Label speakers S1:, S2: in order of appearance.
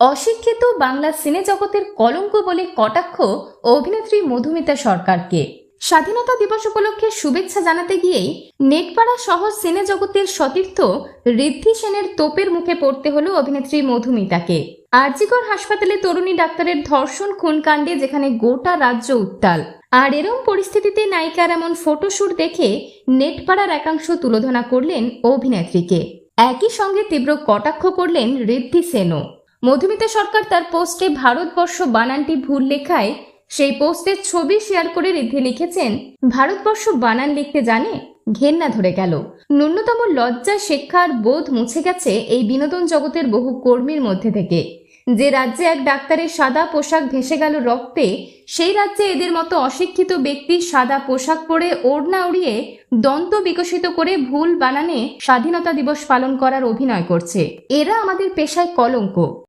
S1: অশিক্ষিত বাংলা সিনে জগতের কলঙ্ক বলে কটাক্ষ অভিনেত্রী মধুমিতা সরকারকে। স্বাধীনতা দিবস উপলক্ষে শুভেচ্ছা জানাতে গিয়েই নেটপাড়া সহ সিনে জগতের সতীর্থ ঋদ্ধি সেনের তোপের মুখে পড়তে হলো অভিনেত্রী মধুমিতাকে। আরজিকর হাসপাতালে তরুণী ডাক্তারের ধর্ষণ খুন কাণ্ডে যেখানে গোটা রাজ্য উত্তাল। আর এরম পরিস্থিতিতে নায়িকার এমন ফটোশ্যুট দেখে নেটপাড়ার একাংশ তুলোধনা করলেন অভিনেত্রীকে। একই সঙ্গে তীব্র কটাক্ষ করলেন ঋদ্ধি সেনও। মধুমিতা সরকার তার পোস্টে ভারতবর্ষ বানানটি ভুল লেখায় সেই পোস্টের ছবি শেয়ার করে ঋদ্ধি লিখেছেন, ভারতবর্ষ বানান লিখতে জানে, ঘেন্না ধরে গেল। ন্যূনতম লজ্জা শিক্ষার বোধ মুছে গেছে এই বিনোদন জগতের বহু কর্মীর মধ্যে থেকে। যে রাজ্যে এক ডাক্তারের সাদা পোশাক ভেসে গেল রক্তে, সেই রাজ্যে এদের মতো অশিক্ষিত ব্যক্তি সাদা পোশাক পরে ওড়না উড়িয়ে দন্ত বিকশিত করে ভুল বানানে স্বাধীনতা দিবস পালন করার অভিনয় করছে। এরা আমাদের পেশায় কলঙ্ক।